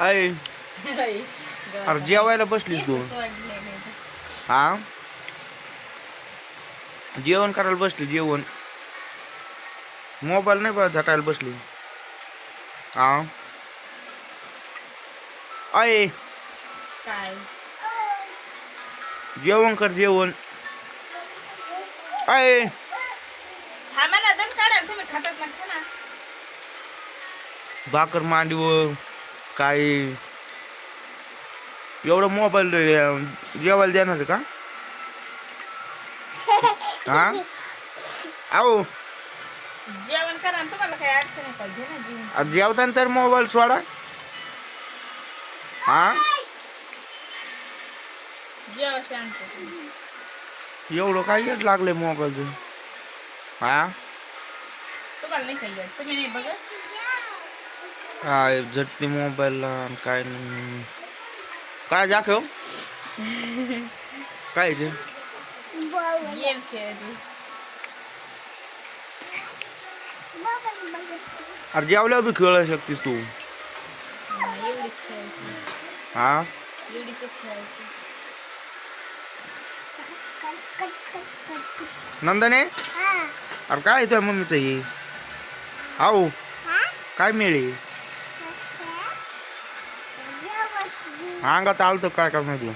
अय अरे जेवायला बसलीस तू. हा? जेवण करायला बसली जेवण. मोबाईल नाही बघ झटायला बसली. हा? काय? जेवण कर जेवण. ना भाकर मांडीव काय एवढं मोबाईल जेवायला देणार का? हा? जेवण करा तुम्हाला काही अडचण ना जेवण जेवताना तर मोबाईल सोडा. हा? जेवा शांत. एवढं काय येत लागले मोबाईलचं? हा? तुम्हाला नाही खाल्लं तुम्ही नाही बघा ते गेम खेळते अरे जेवल्यावर बी खेळू शकतेस तू. हा, एवढीच खेळायची हा. एवढीच खेळायची नंदने अरे काय तुझ्या मम्मीचं हे? आहो काय मिळे? अंगात आलतो काय काय माहिती